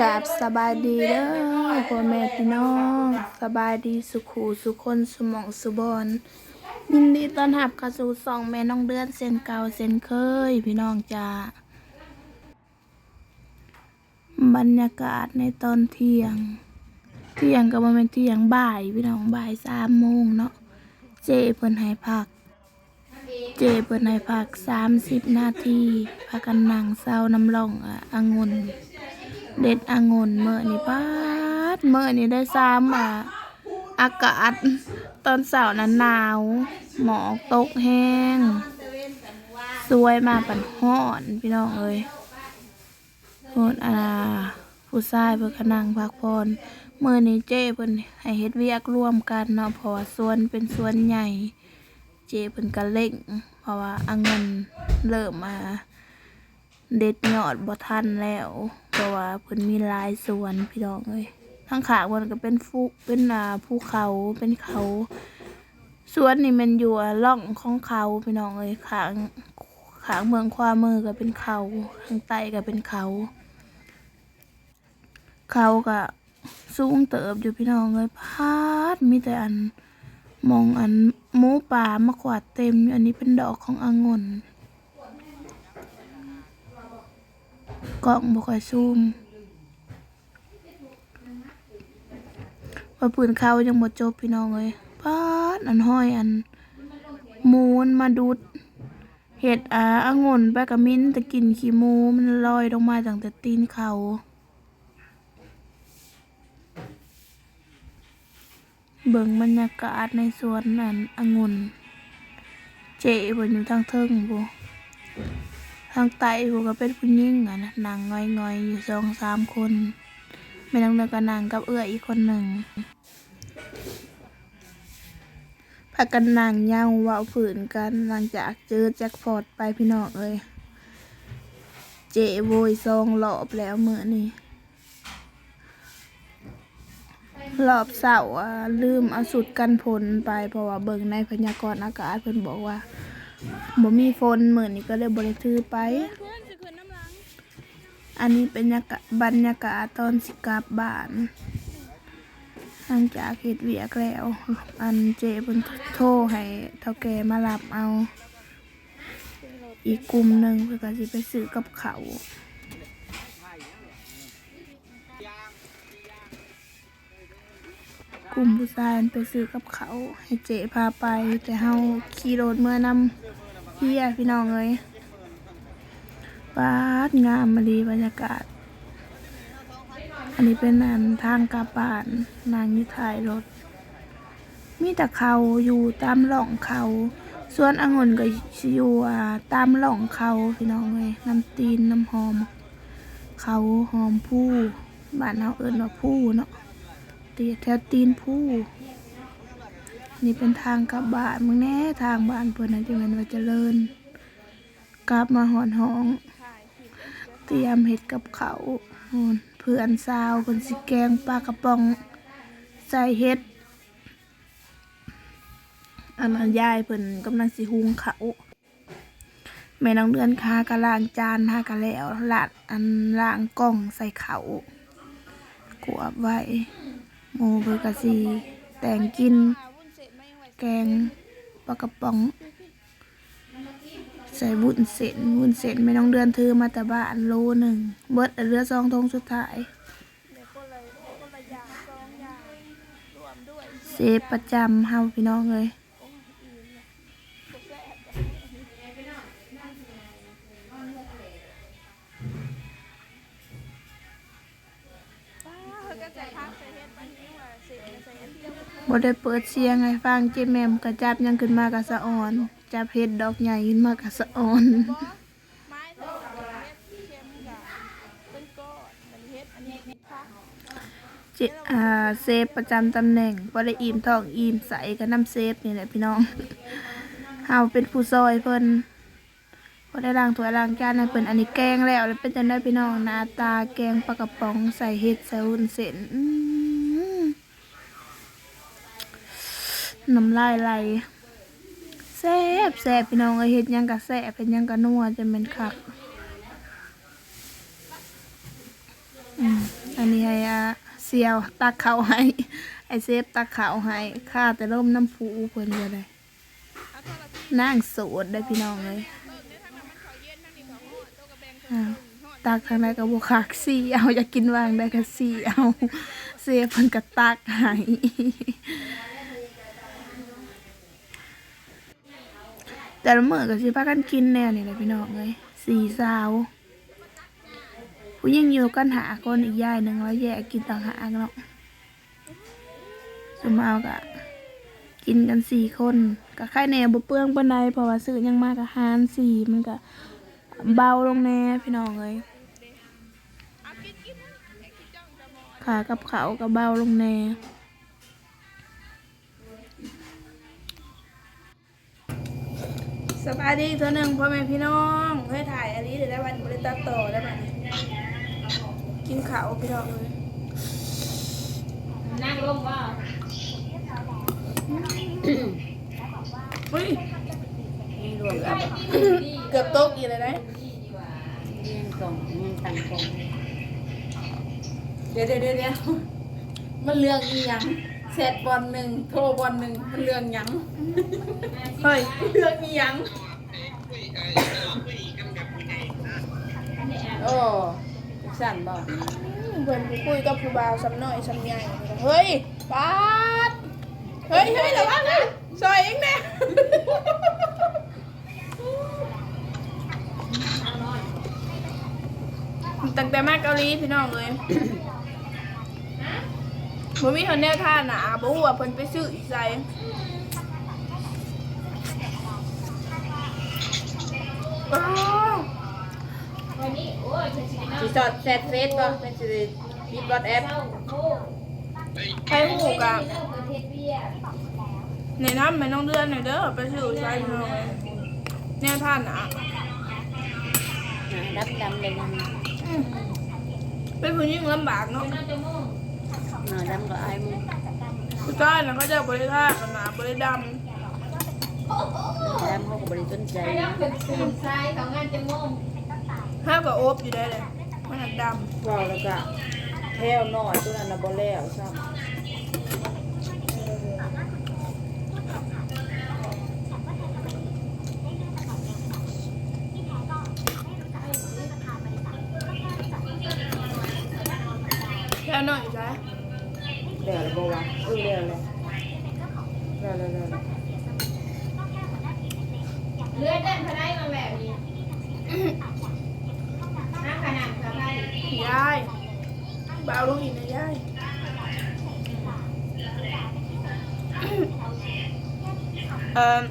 กราบสบายดีเด้อพ่อแม่พี่น้องสบายดีสุขูสุคนสมองสุบอนยินดีต้อนรับเข้าสู่สองแม่น้องเดือนเส้นเก่าเส้นเคย พี่น้องจ้าบรรยากาศในตอนเที่ยง เที่ยงก็บ่แม่นเที่ยงบ่ายพี่น้องบ่ายสามโมงเนาะเจเพิ่นให้พัก เจเปิดให้พักสามสิบนาทีพากันนั่งเศร้าน้ำร่องอะองุ่น เด็ดองุ่นเมื่อนี่ป้าดเมื่อนี่ได้ซ้ำอะอากาศตอนเสาร์นั้นหนาว หมอกตกแห้งสวยมาปันห้อนพี่น้องเอ้ยโหดอาผู้ชายเพื่อขนังพักพรเมื่อนี้เจ้เพิ่นให้เฮ็ดเวียกร่วมกันเนาะเพราะว่าสวนเป็นส่วนใหญ่ เจ้เพิ่นก็เล่งเพราะว่าอังเงินเริ่มมา เด็ดยอดบ่ทันแล้ว เพราะว่าเพิ่นมีหลายสวนพี่น้องเอ้ยทั้งขางมันก็เป็นฟุเป็นอ่าภูเขาเป็นเขาสวนนี่มันอยู่ล่องของเขาพี่น้องเอ้ยขางขางเมืองขวามือก็เป็นเขาข้างใต้ก็เป็นเขา เขาก็สูงเติบอยู่พี่น้องเอ้ยพาดมีแต่อันมองอันหมูป่ามากวาดเต็มอยู่อันนี้เป็นดอกขององุ่น กล่องบ่ค่อยซูมว่าปืนเขายังบ่จบพี่น้องเลยปาดอันห้อยอัน มูนมาดูดเห็ดอาองุ่นไปกับมิ้นแต่กินขี้มูมันลอยลงมาตั้งแต่ตีนเขาเบิ่งบรรยากาศในสวนนั่นองุ่นเจ๋บนอยู่ทางเทิงบู ทางใต้บูก็เป็นผู้หญิงอะนะนางงอยงอยๆอยู่สองสามคนไม่ต้องเดินกับนางกับเอื้ออีกคนหนึ่งพากันนางเย้าว่าฝืนกันหลังจากเจอแจ็คพอตไปพี่น้องเอ้ยเจ๋โวยซองหลอบแล้วเมื่อนี้รอบเสาร์ลืมเอาสุดกันฝนไปเพราะว่าเบิ่งในพยากรณ์อากาศเพิ่นบอกว่า บ่มีฝนเหมือนนี่ก็เลยบ่ได้ถือไป อันนี้เป็นบรรยากาศตอนสิกลับบ้านหลังจากเฮ็ดเวียกแล้ว อันเจเพิ่นโทรให้เท่าแก่มารับเอา อีกกลุ่มหนึ่งเพิ่นก็สิไปซื้อกับเขา กลุ่มผู้ชายไปซื้อกับเขาให้เจพาไปแต่เฮาขี่รถเมื่อนำเฮียพี่น้องเอ้ยปาดงามมาดีบรรยากาศ อันนี้เป็นอันทางกลับานนางยี่ถ่ายรถ มีแต่เขาอยู่ตามหล่องเขาส่วนองุ่นก็สิอยู่าตามหล่องเขาพี่น้องเอ้ยน้ำตีนน้ำหอม เขาหอมผู้บ้านเฮาเอิ้นว่าผู้เนาะ ตีแถวตีนผู้นี่เป็นทางกลับบ้านมึงแน่ทางบ้านเพิ่อนนะที่มันว่าเจริญ กลับมาหอนห้อง เตรียมเห็ดกับเขาเพื่อนสาวคนสิแกงปลากระป๋อง ใส่เห็ดอันนั้นยายเพิ่นกำลังสิหุงเขาแม่น้องเดือนคากระล้างจานหากระแล้วลาดอันล้างกล่องใส่เขาวกวบไว้ หมูเบอร์กะซีแต่งกิน แกงปลากระป๋อง ใส่บุญเส้นบุญเส้นไม่ต้องเดือนถือมาแต่บ้านโลหนึ่ง เบิดเหลือซองทงสุดท้าย เซฟประจำเฮาพี่น้องเลย บ่ได้เปิดเสียงให้ฟังเจแมมกระจับหยังขึ้นมากะสะออน จับเห็ดดอกใหญ่ขึ้นมากะสะออน ไม้เท่ากับเฮ็ดเค็มกับเป็นก้อนมันเฮ็ดอันนี้พักเจอ่าเซฟประจำตำแหน่งบ่ได้อิ่มท้องอิ่มใสกับน้ำเซฟนี่แหละพี่น้อง เฮาเป็นผู้ซอยเพิ่นบ่ได้ล้างถ้วยล้างจานให้เพิ่นอันนี้แกงแล้วแล้วเป็นจังได๋พี่น้องหน้าตาแกงปลากระป๋องใส่เห็ดใส่วุ้นเส้นอื้อ น้ำลายไหลแซ่บแซ่บพี่น้องเอ้ยเฮ็ดยังก็แซ่บเฮ็ดหยังก็นัวจะแม่นคักอันนี้ให้อาเซียวตักเขาวให้ไอเซฟตักเขาวให้ข้าแต่ร่มน้ำผูเพิ่นบ่ได้เอาโทรศัพท์นั่งโสดได้พี่น้องเลยเบิ่งในทางนั้นมันเขาเย็นกระบงอ้าวกทางใดก็บ่คักสี่เอาอยากกินวางได้ก็สี่เอาเซฟเพิ่นก็ตักให้ แต่ละมื้อก็สิพากันกินแนวนี่แหละพี่น้องเลยสี่สาวผู้หญิงอยู่กันหาคนอีกย่ายหนึ่งแล้วแยกกินต่างหากเนาะสมเอากะกินกันสี่คนก็ค่ายแน่บเปลืองปานใดเพราะว่าซื้อยังมากอาหารสี่มันก็เบาลงแน่พี่น้องเลยเอากินกินนะไอ้ขี้จ้องจะมองขากับเขาก็เบาลงแน่ สบายดีเท่านึงพ่อแม่พี่น้องเฮ้ยถ่ายอันนี้เดี๋ยวได้วันบริตัดต่อได้ไหมกินข้าวพี่น้องเลยนั่งลงว่าเฮ้ยมีรวมกับเกือบตกอีกเลยนะเลี้ยงกล่องเลี้ยงตังกล่องเดี๋ยวเดี๋ยวเดี๋ยวเดี๋ยวมันเรื่องอีหยัง เซตบอลหนึ่งโทรบอลหนึ่งมันเรื่องหยังเฮ้ยเรื่องอีหยังโอ้สั่นบอกเพื่อนผู้คุยกับผู้บ่าวสำน้อยสำใหญ่เฮ้ยปาดเฮ้ยเฮ้ยเดี๋ยวว่านะซอยเองแน่ตั้งแต่มาเกาหลีพี่น้องเลย บ่มีคนแน่ท่าหนาบ่ฮู้ว่าเพิ่นไปซื้ออีกไสอ้าวสิสอดแซดเฟซบ่เป็นสิมีบอทแอปใครฮู้กะในน้ำไม่ต้องเดือนหน่อยเด้อไปซื้ออีกไสพี่น้องเลยแน่ท่าหนารับดำเลยนะอืมเป็นผู้หญิงลำบากเนาะ หน่อดำก็อายมึงผู้ชายนะเขาจะบริท่ากันหนาบริดดำเขาก็บริสนใจำห้ากับโอบอยู่ได้เลยมันหักดว้าวแล้วก็แถวหน่อยตัวนั้นน่ะบ่แล้วซ้ำแค่หน่อยใช่ำแล้วบ่วะเออแล้วแล้วแล้วแล้วแล้ว เลือดเดินพนัยมาแบบนี้น้าขนาดสบาย ยาย เบาลงอีกนะยายเอ่อ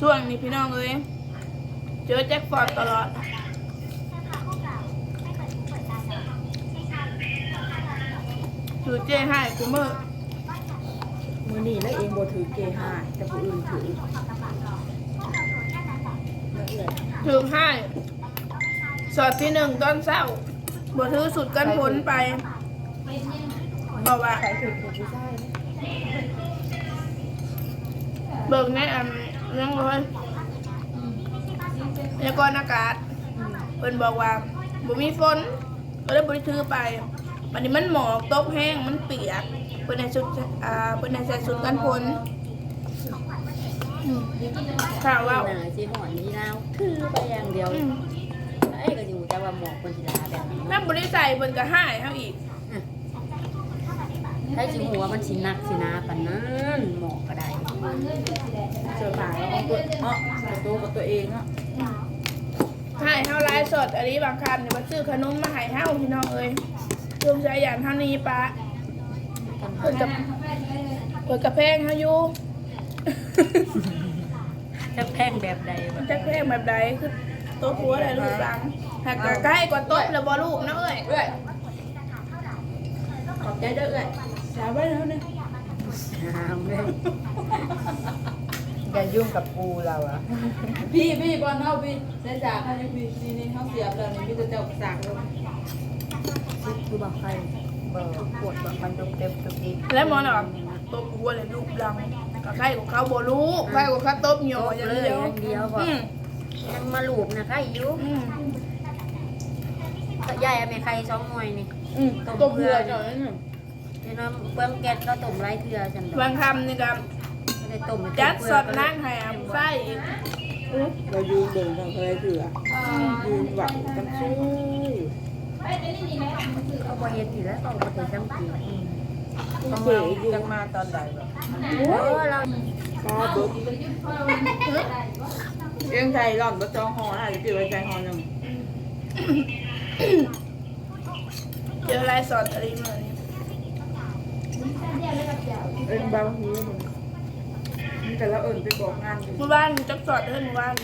ช่วงนี้พี่น้องเลยเจอแจ็คฟอร์ดตลอดถือเจ้ให้กูเมื่อมื้อนี้แล้วเองบ่ถือเกห้าแต่ผู้อื่นถือแล้วเอื้อยถึงให้สอดที่หนึ่งตอนเศร้า บ่ถือสุดกันพ้นไปบอกว่าใครถือผู้ชายเบิกในอันยังเลยพยากรณ์อากาศเพิ่นบอกว่าบ่มีฝนก็เลยบ่ได้ถือไปวันนี้มันหมอกตกแห้งมันเปียกเพิ่นให้สุดอ่าเพิ่นให้ใส่สุดกันพ้นอืมข่าวว่าหนาสิหอนนี่นาวคือไปอย่างเดียว อืมไอ้ก็อยู่แต่ว่าหมอกคนสิลาแบบนี้น้ำบ่ได้ใส่เพิ่นก็ให้เฮาอีกถ้าสิหัวมันสินักสินาปานนั้นหมอกก็ได้เสื้อผ้าของตัวเนาะตัวตัวกับตัวเองเนาะให้เฮาไลฟ์สดอันนี้บางคำเนี่ยมาซื้อขนมมาให้เฮาพี่น้องเอ้ยรวมใจอย่างเท่านี้ปะเพิ่นกับเพิ่นกับแพงเฮาอยู่จะแพงแบบใดมัวะนจะแพงแบบใดคือโต๊ะหัวอะไรลูกหลังหากใกล้กว่าโต๊ะแล้วบ่ลูกนะเอ้ยเอื้อยขอบใจเด้อเอื้อยสาไว้แล้วเนี่ยหามเลยอย่ายุ่งกับกูเราอะพี่พี่บอลเฮาพี่ในจากเขาจะพี่นี่นี่เฮาเสียบแล้วนี่พี่จะเจ้าสากลงคือบอกใครเบอร์ปวดแบบมันดุเต็มตุกอีกแล้วหมอน่ะโต๊ะหัวเลยลูกหลังก็ใกล้กว่าเขาบ่ลูกใกล้กว่าเขาโต๊ะเหนียวอย่างเลยเดียวอย่างเดียวบอกอืม ยังมาหลูบนะใครอยู่อืมก็ใหญ่อะแม่ไข่สองหน่วยนี่ อืมต้มเกลือเจ้านั่นน่ะเดี๋ยวน้ำเบิ้งแก๊สเราต้มไรเทื่อจังดอกบางคำนี่ก็ไม่ได้ต้มจัดสดนั่งให้อาผู้ใส่อีกเรายืนเบิ่งทางเคยเถื่อยืนหวังกันสู้เขาบ่เฮ็ดอยู่แล้วเขาบ่ได้สังเกตต้องเรายังมาตอนใดแบบโอ้เราพอเบิก เอียงใจร่อนบะจองหอนะหรือไว้ใจหอหนึ่งเจออะไรสอนอะไรมานี่เอ็นบางหูมันแต่ละเอิญไปบอกงานอยู่เมื่อวานจักสอดเด้อเมื่อวาน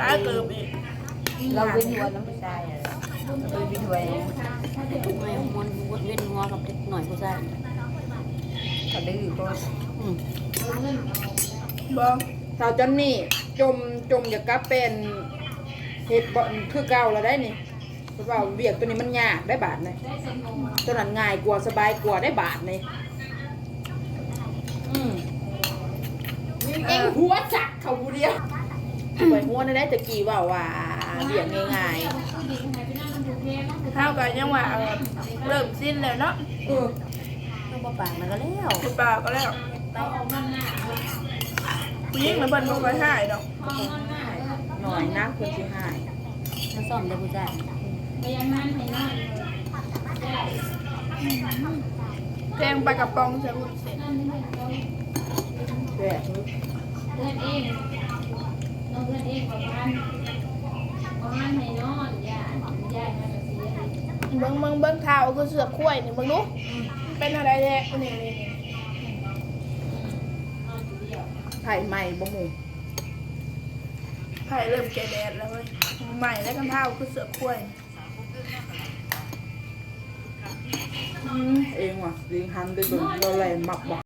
ตาเกิบอีกเราเป็นหัวน้ำชายอะเราเป็นหัวไม่มันวนเวียนหัวกับเด็กหน่อยผู้ชายเขาดื้อก็อืมบอกสาวจอนนี่ จมจมอย่ากลับเป็นเฮ็ดบ่คือเก่าแล้วได้นี่เพราะว่าเวียกตัวนี้มันยากได้บาทเลยตัวนั้นง่ายกว่าสบายกว่าได้บาทเลยอืมเองหัวจักเขาผู้เดียวไปหัวนั่นได้ตะกี้ว่าว่าเวียกง่ายเท่ากันยังว่าเออเริ่มสิ้นแล้วเนาะๆเออต้องบ่ปากมันก็แล้วคุณป่าก็แล้ว ผู้หญิงมันเบิ่นบ่ค่อยหายดอกหน่อยนะเพื่อนสิหายมันซ่อมได้ผู้ชายแกงปลากระป๋องใส่วุ้นเส้นแบบนี้เพื่อนเองน้องเพื่อนเองประมาณประมาณให้นอนยาย่ามาเสียเบิ่งเบิ่งเบิ่งเท้าคือเสือกข้วยนี่เบิ่งดูเป็นอะไรแท้นี่นี่นี่ ไผ่ใหม่บ่หมูไผ่เริ่มแก่แดดแล้วเว้ยใหม่แล้วกันเท้าคือเสือกข้วยเองว่ะลิงหันไปเบิ่งเราแลนมักบ่